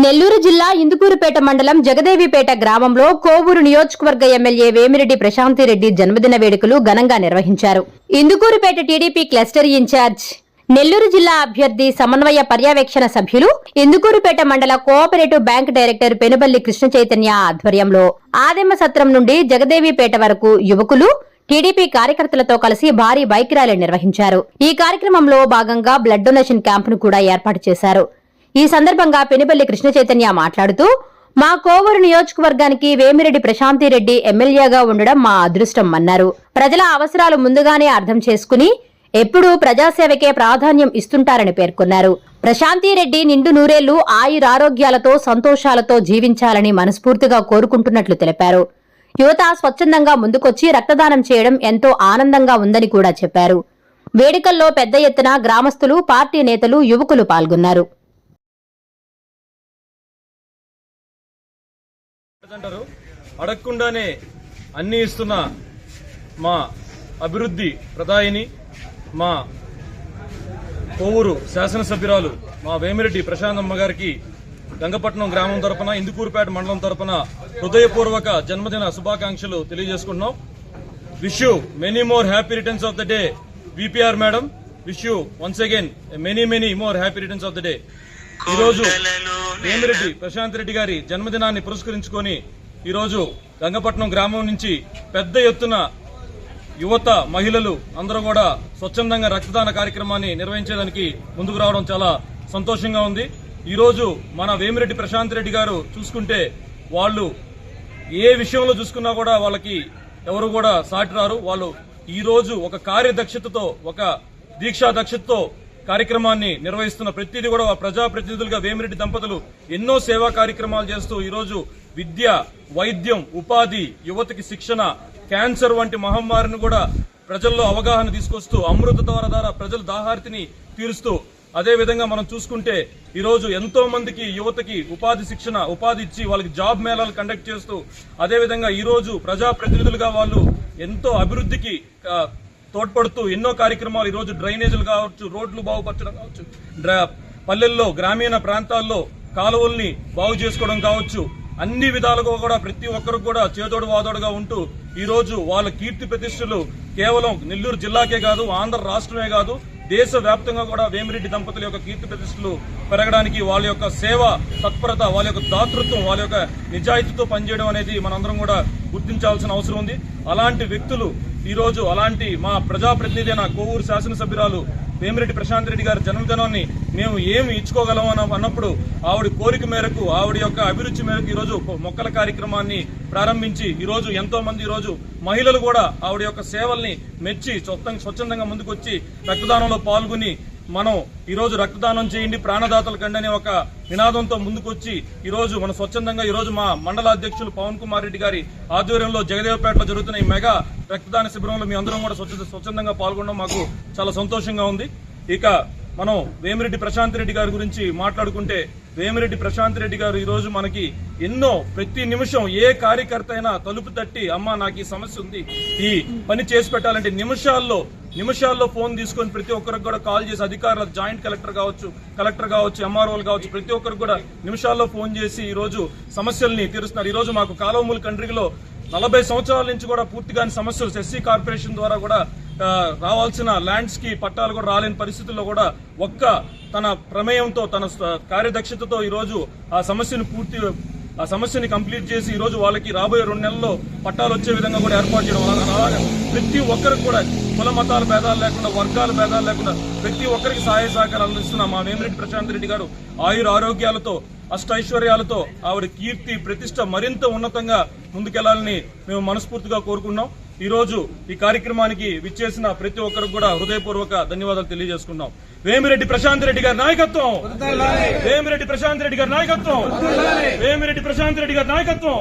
నెల్లూరు జిల్లా ఇందుకూరుపేట మండలం జగదేవిపేట గ్రామంలో కోవూరు నియోజకవర్గ ఎమ్మెల్యే వేమిరెడ్డి ప్రశాంతిరెడ్డి జన్మదిన వేడుకలు ఘనంగా నిర్వహించారు. Indukurupeta TDP cluster incharge Nellore జిల్లా అభ్యర్థి సమన్వయ పర్యవేక్షణ సభ్యులు ఇందుకూరుపేట మండల cooperative bank director Penuballi Krishna Chaitanya ఆధ్వర్యంలో ఆదెమ్మ సత్రం నుండి జగదేవిపేట వరకు యువకులు టీడీపీ కార్యకర్తలతో కలిసి భారీ బైక్ ర్యాలీ నిర్వహించారు. ఈ కార్యక్రమంలో భాగంగా బ్లడ్ డొనేషన్ క్యాంపును కూడా ఏర్పాటు చేశారు. ఈ సందర్భంగా పెనుబల్లి కృష్ణ చైతన్య మాట్లాడుతూ మా కోవూరు నియోజకవర్గానికి వేమిరెడ్డి ప్రశాంతిరెడ్డి ఎమ్మెల్యేగా ఉండడం మా అదృష్టం అన్నారు. ప్రజల అవసరాలు ముందుగానే అర్థం చేసుకుని ఎప్పుడూ ప్రజాసేవకే ప్రాధాన్యం ఇస్తుంటారని పేర్కొన్నారు. ప్రశాంతిరెడ్డి నిండు నూరేళ్ళు ఆయురారోగ్యాలతో సంతోషాలతో జీవించాలని మనస్ఫూర్తిగా కోరుకుంటున్నట్లు తెలిపారు. యువత స్వచ్ఛందంగా ముందుకొచ్చి రక్తదానం చేయడం ఎంతో ఆనందంగా ఉందని కూడా చెప్పారు. వేడుకల్లో పెద్ద ఎత్తున గ్రామస్తులు పార్టీ నేతలు యువకులు పాల్గొన్నారు. అంటారు? అడగకుండానే అన్ని ఇస్తున్న మా అభివృద్ధి ప్రదాయిని మా కోవూరు శాసనసభ్యురాలు మా వేమిరెడ్డి ప్రశాంతమ్మ గారికి గంగపట్నం గ్రామం తరపున ఇందుకూరుపేట మండలం తరపున హృదయపూర్వక జన్మదిన శుభాకాంక్షలు తెలియజేసుకుంటున్నాం. Wish you many more happy returns of the day VPR madam wish you once again many many more happy returns of the day ఈ రోజు వేమిరెడ్డి ప్రశాంత్ రెడ్డి గారి జన్మదినాన్ని పురస్కరించుకొని ఈ రోజు గంగపట్నం గ్రామం నుంచి పెద్ద ఎత్తున యువత మహిళలు అందరూ కూడా స్వచ్ఛందంగా రక్తదాన కార్యక్రమాన్ని నిర్వహించేదానికి ముందుకు రావడం చాలా సంతోషంగా ఉంది. ఈ రోజు మన వేమిరెడ్డి ప్రశాంత్ రెడ్డి గారు చూసుకుంటే వాళ్ళు ఏ విషయంలో చూసుకున్నా కూడా వాళ్ళకి ఎవరు కూడా సాటి రారు. వాళ్ళు ఈ రోజు ఒక కార్యదక్షతతో ఒక దీక్షా దక్షతతో కార్యక్రమాన్ని నిర్వహిస్తున్న ప్రతిదీ కూడా ప్రజా ప్రతినిధులుగా వేమిరెడ్డి దంపతులు ఎన్నో సేవా కార్యక్రమాలు చేస్తూ ఈరోజు విద్య వైద్యం ఉపాధి యువతకి శిక్షణ క్యాన్సర్ వంటి మహమ్మారిని కూడా ప్రజల్లో అవగాహన తీసుకొస్తూ అమృత ద్వారా ద్వారా ప్రజల దాహార్తిని తీరుస్తూ అదే విధంగా మనం చూసుకుంటే ఈరోజు ఎంతో మందికి యువతకి ఉపాధి శిక్షణ ఉపాధి ఇచ్చి వాళ్ళకి జాబ్ మేళాలు కండక్ట్ చేస్తూ అదేవిధంగా ఈరోజు ప్రజాప్రతినిధులుగా ప్రజా ప్రతినిధులుగా వాళ్ళు ఎంతో అభివృద్ధికి తోడ్పడుతూ ఎన్నో కార్యక్రమాలు ఈరోజు డ్రైనేజీలు కావచ్చు రోడ్లు బాగుపరచడం కావచ్చు డ్రా- పల్లెల్లో గ్రామీణ ప్రాంతాల్లో కాలువల్ని బాగు చేసుకోవడం కావచ్చు అన్ని విధాలుగా కూడా ప్రతి ఒక్కరు కూడా చేదోడు వాదోడుగా ఉంటూ ఈరోజు వాళ్ళ కీర్తి ప్రతిష్టలు కేవలం నెల్లూరు జిల్లాకే కాదు ఆంధ్ర రాష్ట్రమే కాదు దేశ వ్యాప్తంగా కూడా వేమిరెడ్డి దంపతుల యొక్క కీర్తి ప్రతిష్టలు పెరగడానికి వాళ్ళ యొక్క సేవ తత్పరత వాళ్ళ యొక్క దాతృత్వం వాళ్ళ యొక్క నిజాయితీతో పనిచేయడం అనేది మనందరం కూడా గుర్తించాల్సిన అవసరం ఉంది. అలాంటి వ్యక్తులు ఈరోజు అలాంటి మా ప్రజాప్రతినిధి అయిన కోవూరు శాసనసభ్యురాలు వేమిరెడ్డి ప్రశాంత్ రెడ్డి గారి జన్మదినాన్ని మేము ఏమి ఇచ్చుకోగలం అని అన్నప్పుడు ఆవిడ కోరిక మేరకు ఆవిడ యొక్క అభిరుచి మేరకు ఈ రోజు మొక్కల కార్యక్రమాన్ని ప్రారంభించి ఈరోజు ఎంతో మంది ఈ రోజు మహిళలు కూడా ఆవిడ యొక్క సేవల్ని మెచ్చి స్వచ్ఛందంగా ముందుకొచ్చి రక్తదానంలో పాల్గొని మనం ఈరోజు రక్తదానం చేయండి ప్రాణదాతల కండి అనే ఒక నినాదంతో ముందుకొచ్చి ఈరోజు మన స్వచ్ఛందంగా ఈరోజు మా మండల అధ్యక్షులు పవన్ కుమార్ రెడ్డి గారి ఆధ్వర్యంలో జగదేవపేటలో జరుగుతున్న ఈ మెగా రక్తదాన శిబిరంలో మీ అందరం కూడా స్వచ్ఛ స్వచ్ఛందంగా పాల్గొనడం మాకు చాలా సంతోషంగా ఉంది. ఇక మనం వేమిరెడ్డి ప్రశాంత్ రెడ్డి గారి గురించి మాట్లాడుకుంటే వేమిరెడ్డి ప్రశాంత్ రెడ్డి గారు ఈ రోజు మనకి ఎన్నో ప్రతి నిమిషం ఏ కార్యకర్త అయినా తలుపు తట్టి అమ్మ నాకు ఈ సమస్య ఉంది. ఈ పని చేసి పెట్టాలంటే నిమిషాల్లో నిమిషాల్లో ఫోన్ తీసుకొని ప్రతి ఒక్కరికి కూడా కాల్ చేసి అధికారులు జాయింట్ కలెక్టర్ కావచ్చు కలెక్టర్ కావచ్చు ఎంఆర్ఓలు కావచ్చు ప్రతి ఒక్కరికి కూడా నిమిషాల్లో ఫోన్ చేసి ఈ రోజు సమస్యల్ని తీరుస్తున్నారు. ఈ రోజు మాకు కాలువమూల కండ్రిగిలో నలభై సంవత్సరాల నుంచి కూడా పూర్తిగా సమస్యలు ఎస్సీ కార్పొరేషన్ ద్వారా కూడా రావాల్సిన ల్యాండ్స్కి పట్టాలు కూడా రాలేని పరిస్థితుల్లో కూడా ఒక్క తన ప్రమేయంతో తన కార్యదక్షతతో ఈరోజు ఆ సమస్యను పూర్తి ఆ సమస్యని కంప్లీట్ చేసి ఈరోజు వాళ్ళకి రాబోయే రెండు నెలల్లో పట్టాలు వచ్చే విధంగా కూడా ఏర్పాటు చేయడం అలాగే అలాగే ప్రతి ఒక్కరికి కూడా కుల మతాల భేదాలు లేకుండా వర్గాల భేదాలు లేకుండా ప్రతి ఒక్కరికి సహాయ సహకారాలు అందిస్తున్న మా వేమిరెడ్డి ప్రశాంత్ రెడ్డి గారు ఆయుర ఆరోగ్యాలతో అష్టైశ్వర్యాలతో ఆవిడ కీర్తి ప్రతిష్ట మరింత ఉన్నతంగా ముందుకెళ్ళాలని మేము మనస్ఫూర్తిగా కోరుకున్నాం ఈ రోజు ఈ కార్యక్రమానికి విచ్చేసిన ప్రతి ఒక్కరికి కూడా హృదయపూర్వక ధన్యవాదాలు తెలియజేసుకున్నాం వేమిరెడ్డి ప్రశాంత్ రెడ్డి గారి నాయకత్వం! వేమిరెడ్డి ప్రశాంత్ రెడ్డి గారి నాయకత్వం! వేమిరెడ్డి ప్రశాంత్ రెడ్డి గారి నాయకత్వం!